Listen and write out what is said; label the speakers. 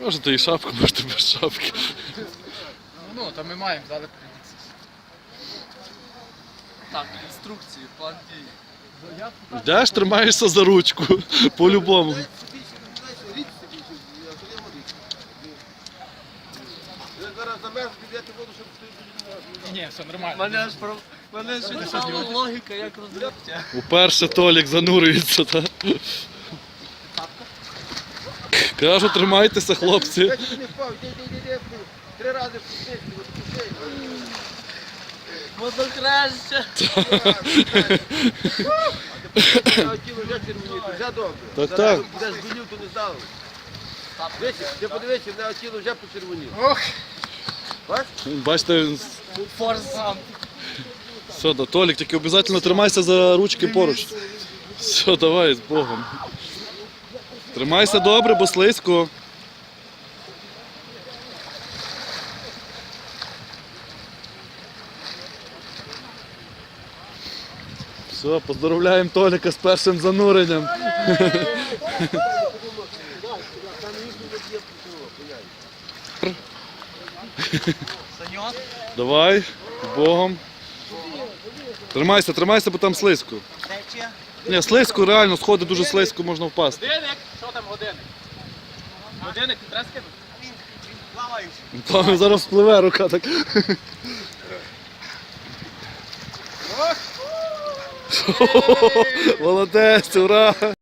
Speaker 1: Можете і шапку, можете без шапки.
Speaker 2: Ну, то ми маємо дали предикцію. Так, інструкції, план дій.
Speaker 1: Йдеш, тримаєшся за ручку. По-любому.
Speaker 3: Зараз замерз, підете воду, щоб
Speaker 2: Ні, все нормально.
Speaker 4: Мене ж про мене ж логіка, як розробляться.
Speaker 1: Уперше Толік занурюється, так? Кажу, тримайтеся, хлопці.
Speaker 3: Я не впав, йди, йди, йди, йди. Три рази пустити.
Speaker 4: Воно краще.
Speaker 3: А тіло вже червоніє, вже добре.
Speaker 1: Так, так.
Speaker 3: То не здало. Дивіться, ти подивися, в тіло вже почервоніло.
Speaker 1: Бачите,
Speaker 4: Форсам.
Speaker 1: все, да, Толік, тільки обов'язково тримайся за ручки поруч. Все, давай, з Богом. Тримайся добре, бо слизько. Все, поздравляємо Толіка з першим зануренням. Давай, з Богом. Тримайся, тримайся, бо там слизько. Ні, слизько, реально, сходи дуже слизько, можна впасти.
Speaker 2: годинник. Що там годинник? Годинник не треба скинути?
Speaker 4: Він плаваючий.
Speaker 1: Там зараз впливе рука так. Молодець, ура!